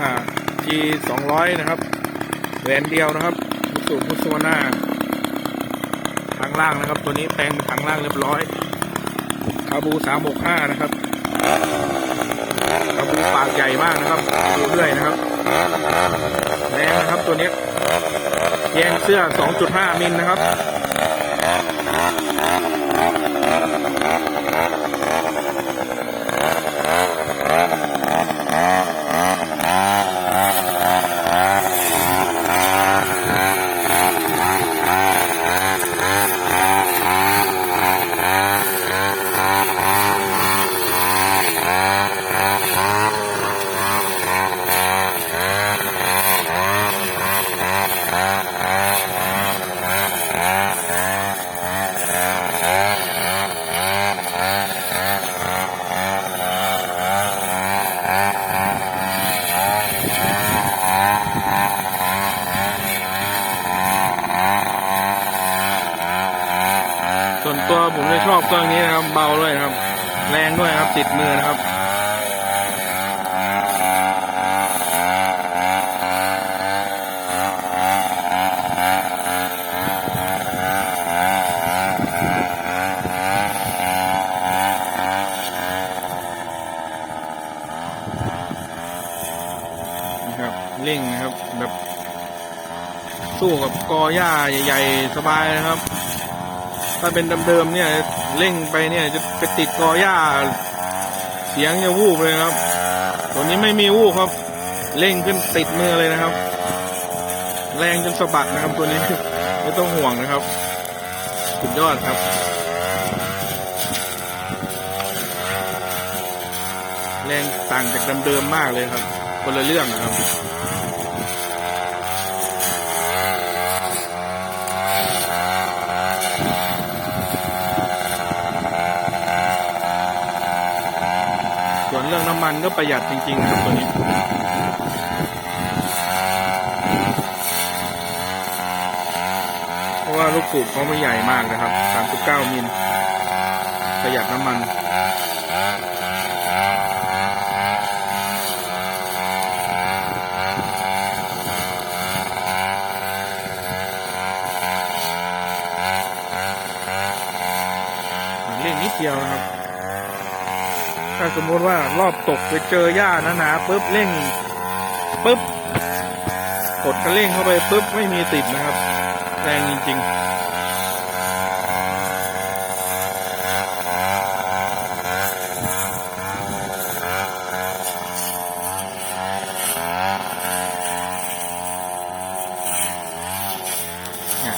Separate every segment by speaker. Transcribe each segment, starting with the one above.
Speaker 1: อ่า G สองร้อยนะครับแหวนเดียวนะครับมุสุมุสวนาทางล่างนะครับ ตัวนี้แปลงทางล่างเรียบร้อยคาบูสามหกห้านะครับคาบูปากใหญ่มากนะครับดูเรื่อยนะครับแรงนะครับตัวนี้แยงเสื้อ2.5มิลนะครับ Ah. อบเครื่องนี้นะครับเบาด้วยครับ แรงด้วยครับติดมือนะครับนะครับเร่งนะครับแบบสู้กับกอหญ้าใหญ่ ๆ สบายนะครับ ถ้าเป็นเดิมๆเนี่ยเร่งไปเนี่ยจะไปติดกอหญ้า เสียงจะวูบเลยครับ ตัวนี้ไม่มีวูบครับ เร่งขึ้นติดมือเลยนะครับ แรงจนสะบัดนะครับตัวนี้ไม่ต้องห่วงนะครับ สุดยอดครับ แรงต่างจากเดิมๆมากเลยครับ คนละเรื่องนะครับ ส่วนเรื่องน้ำมันก็ประหยัดจริง ๆ นะครับตัวนี้เพราะว่าลูกสูบเขาไม่ใหญ่มากนะครับ 39 มิล ประหยัดน้ำมันเล่นนิดเดียวนะครับ ถ้าสมมติว่ารอบตกไปเจอหญ้าหนาๆปุ๊บเร่งปุ๊บกดคันเร่งเข้าไปปุ๊บไม่มีติดนะครับ แรงจริง ๆ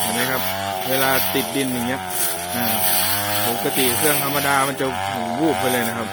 Speaker 1: เห็นไหมครับเวลาติดดินอย่างเงี้ยปกติเครื่องธรรมดามันจะวูบไปเลยนะครับ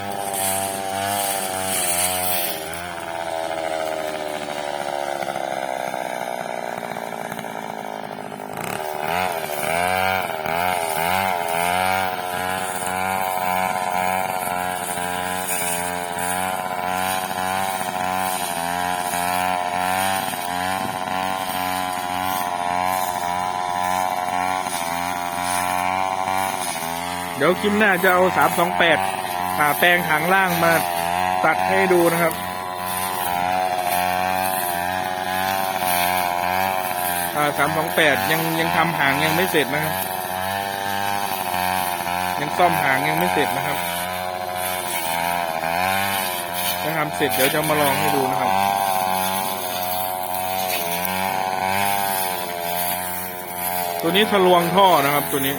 Speaker 1: เดี๋ยวคลิปหน้าจะเอาสามสองแปดผ่าแปลงหางล่างมาตัดให้ดูนะครับ อ่า สามสองแปดยังยังทำหางยังไม่เสร็จนะครับ ยังซ่อมหางยังไม่เสร็จนะครับถ้าทำเสร็จเดี๋ยวจะมาลองให้ดูนะครับตัวนี้ทะลวงท่อนะครับตัวนี้